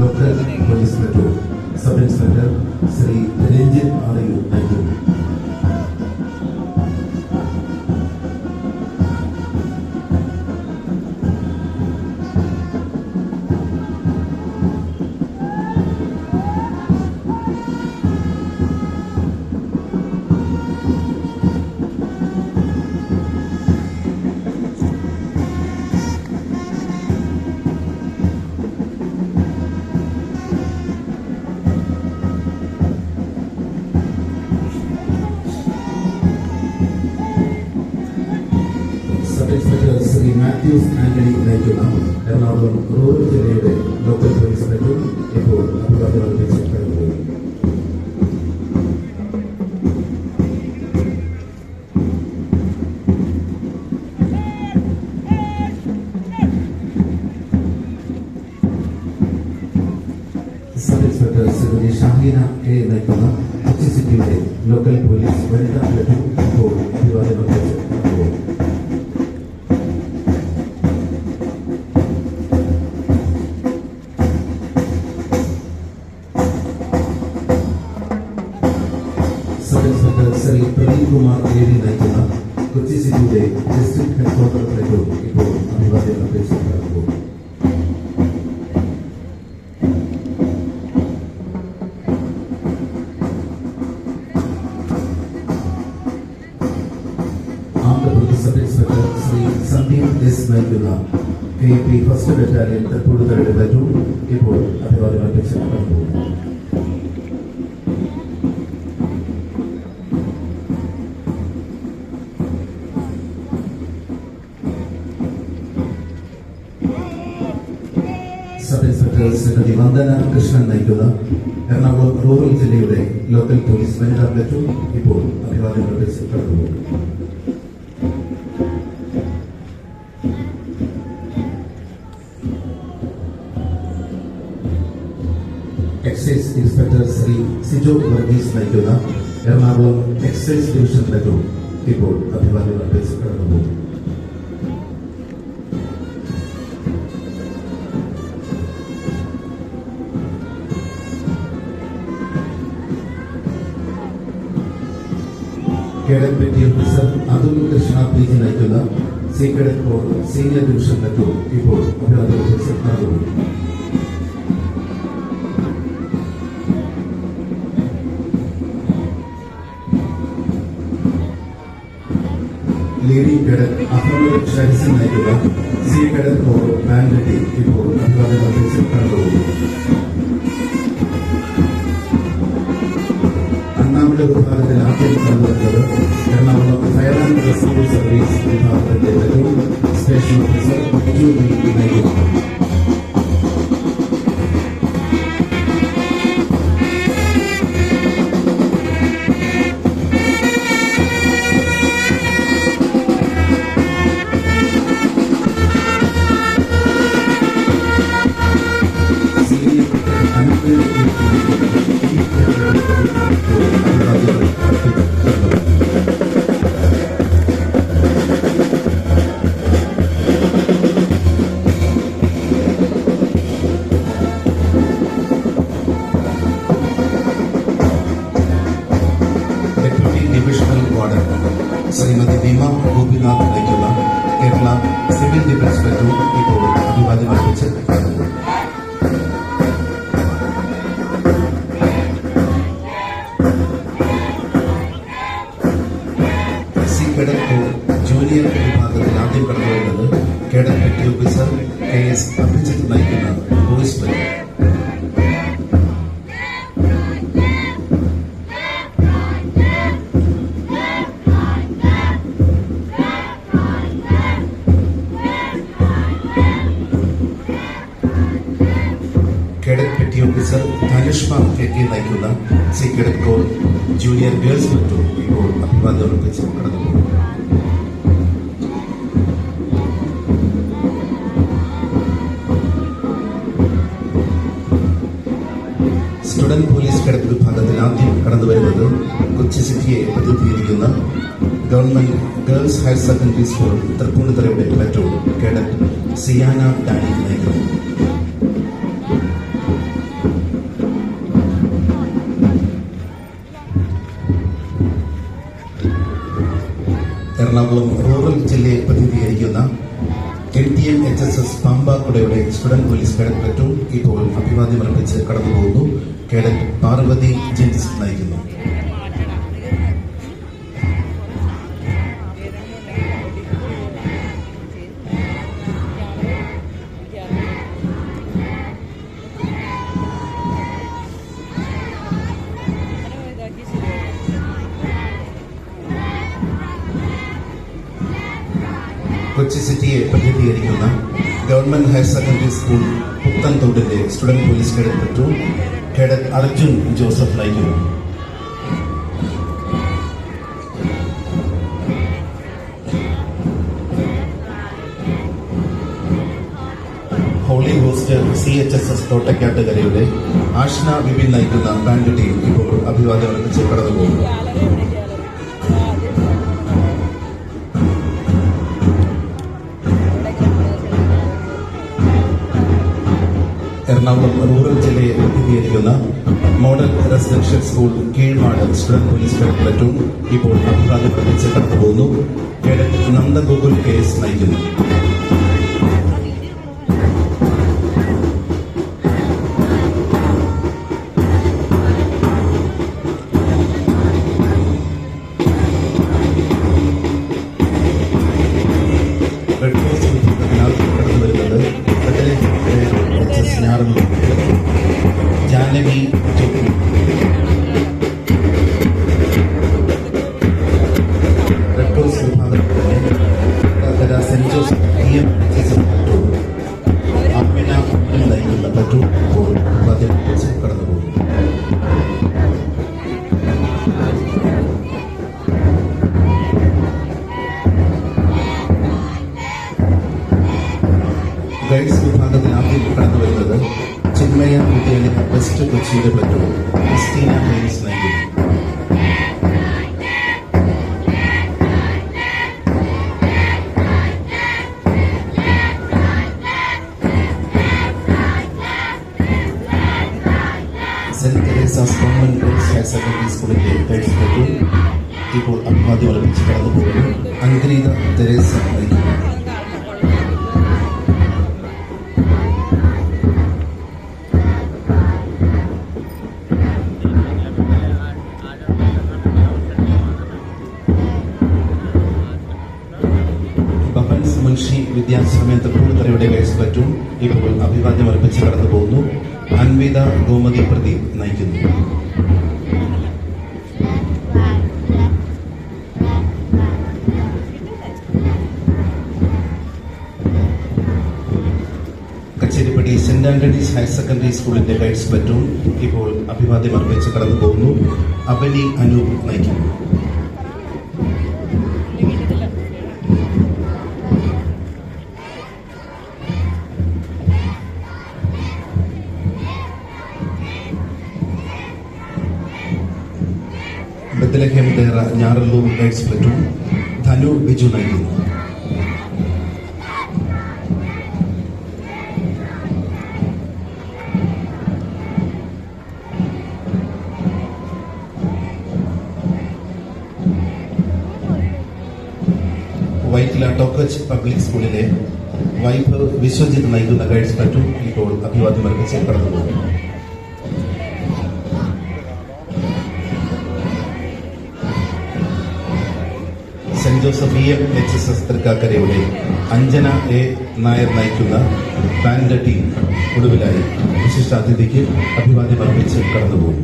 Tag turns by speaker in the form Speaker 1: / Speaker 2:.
Speaker 1: Local police platoon sub inspector Shri Ranjith ആറിയു നയിക്കുന്നു sub secretary Shri Mathews Antony നയിക്കുന്ന Ernakulam rural ജില്ലയുടെ local police secretary ഇപ്പോൾ അഭിവാദ്യം അർപ്പിച്ച് കടന്നുപോയി sub inspector Shrimati Shaheena K നയിക്കുന്ന കൊച്ചി സിറ്റിയുടെ ലോക്കൽ പോലീസ് വനിതാ platoon Shri Pradeep Kumar A D നയിക്കുന്ന കൊച്ചി സിറ്റിയുടെ ഡിസ്ട്രിക്ട് ഹെഡ്ക്വാർട്ടർ പ്ലറ്റൂൺ ഇപ്പോൾ അഭിവാദ്യം അർപ്പിച്ച് കടന്നുപോയി Andhra Pradesh sub inspector Shri Sandeep S നയിക്കുന്ന കെ പി ഫസ്റ്റ് ബറ്റാലിയൻ തൃപ്പൂണിത്തറയുടെ പ്ലറ്റൂൺ ഇപ്പോൾ അഭിവാദ്യം അർപ്പിച്ച് സബ് ഇൻസ്പെക്ടർ ശ്രീമതി വന്ദന കൃഷ്ണൻ നയിക്കുന്ന എറണാകുളം റൂറൽ ജില്ലയുടെ ലോക്കൽ പോലീസ് വനിതാ പ്ലറ്റൂൺ ഇപ്പോൾ അഭിവാദ്യം അർപ്പിച്ച് കടന്നുപോയി എക്സൈസ് ഇൻസ്പെക്ടർ ശ്രീ സിജോ വർഗീസ് നയിക്കുന്ന എറണാകുളം എക്സൈസ് ഡിവിഷൻ പ്ലറ്റൂൺ ഇപ്പോൾ അഭിവാദ്യം അർപ്പിച്ച് petty officer Athul Krishna P G നയിക്കുന്ന sea cadet corps senior platoon ഇപ്പോൾ അഭിവാദ്യം അർപ്പിച്ച് കടന്നുപോയി ലേഡി കേഡറ്റ് അഹമ്മദ് ഷഹസിൻ നയിക്കുന്ന സി കേഡറ്റ് കോർ ബാൻഡറ്റി ഇപ്പോൾ അഭിവാദ്യം അർപ്പിച്ച് കടന്നുപോയി ആദ്യം കണ്ടുവരുന്നത് Ernakulam fire and rescue service വിഭാഗത്തിന്റെ പ്ലറ്റൂൺ സ്റ്റേഷൻ ഓഫീസർ ജു ബി നയിക്കുന്നു ശ്രീമതി ഭീമ ഗോപിനാഥ് നയിക്കുന്ന കേരള സിവിൽ ഡിഫൻസ് പ്ലറ്റൂൺ ഇപ്പോൾ അഭിവാദ്യം അർപ്പിച്ച് കടന്നു സി കേഡറ്റ് കോർ ജൂനിയർ വിഭാഗത്തിൽ ആദ്യം കടന്നു വരുന്നത് cadet petty officer K S Abhijith നയിക്കുന്ന boys petty officer Dhanushma K K നയിക്കുന്ന sea cadet corps junior girls platoon ഇപ്പോൾ അഭിവാദ്യം അർപ്പിച്ച് കടന്നുപോകും സ്റ്റുഡന്റ് പോലീസ് കേഡറ്റ് വിഭാഗത്തിൽ ആദ്യം കടന്നു കൊച്ചി സിറ്റിയെ പ്രതിനിധീകരിക്കുന്ന government girls higher secondary school തൃപ്പൂണിത്തുറയുടെ platoon cadet Siyana Dani നയിക്കുന്നു എറണാകുളം റൂറൽ ജില്ലയെ പ്രതിനിധീകരിക്കുന്ന N T M H S S പാമ്പാക്കുടയുടെ student police cadet ഇപ്പോൾ അഭിവാദ്യമർപ്പിച്ച് കടന്നുപോകുന്നു. കേഡറ്റ് പാർവതി ജെയിംസ് നയിക്കുന്നു. കൊച്ചി സിറ്റിയെ പ്രതിനിധീകരിക്കുന്ന government higher secondary school പുത്തൻതോടിന്റെ student police cadet platoon cadet Arjun Joseph നയിക്കുന്നു holy ghost C H S S തോട്ടക്കാട്ടുകരയുടെ Ashna Vipin നയിക്കുന്ന ബാൻഡ് ടീം ഇപ്പോൾ അഭിവാദ്യം അർപ്പിച്ച് കടന്നുപോകുന്നു. എറണാകുളം റൂറൽ ജില്ലയെ പ്രതിനിധീകരിക്കുന്ന model residential school Keezhmad student police platoon ഇപ്പോൾ അഭിവാദ്യം കടന്നു കടന്നുപോകുന്നു. കേഡറ്റ് നന്ദഗോകുൽ കേസ് നയിക്കുന്നു. അഭിവാദ്യം അർപ്പിച്ച് കടന്നു പോകുന്നു അങ്കരീത തെരേസ നയിക്കുന്നു ബഹൻസ് മുൻഷി വിദ്യാശ്രമ തൃപ്പൂണിത്തറയുടെ വയസ്സ് പറ്റും ഇപ്പോൾ അഭിവാദ്യം അർപ്പിച്ച് കടന്നു പോകുന്നു അൻവിത ഗോമതി പ്രതി നയിക്കുന്നു. ആന്റണീസ് ഹയർ സെക്കൻഡറി സ്കൂളിന്റെ ഗൈഡ്സ് ബെഡ്റൂം ഇപ്പോൾ അഭിവാദ്യം അർപ്പിച്ച് കടന്നു പോകുന്നു അബലി അനൂപ് നയിക്കുന്നു ബദലഹേം ഞാറല്ലൂർ ഗൈഡ്സ് ബെഡ്റൂം. ധനു ബിജു നയിക്കുന്നു. ടോക്കച്ച് പബ്ലിക് സ്കൂളിലെ വൈഫ് വിശ്വജിത്ത് നയിക്കുന്ന ഗൈഡ്സ് പറ്റും ഇപ്പോൾ അഭിവാദ്യം അർപ്പിച്ച് കടന്നുപോകും saint Joseph E M H S S തൃക്കാക്കരയുടെ Anjana A Nair നയിക്കുന്ന ബാൻഡ് ടീം ഒടുവിലായി വിശിഷ്ടാതിഥിക്ക് അഭിവാദ്യം അർപ്പിച്ച് കടന്നുപോകും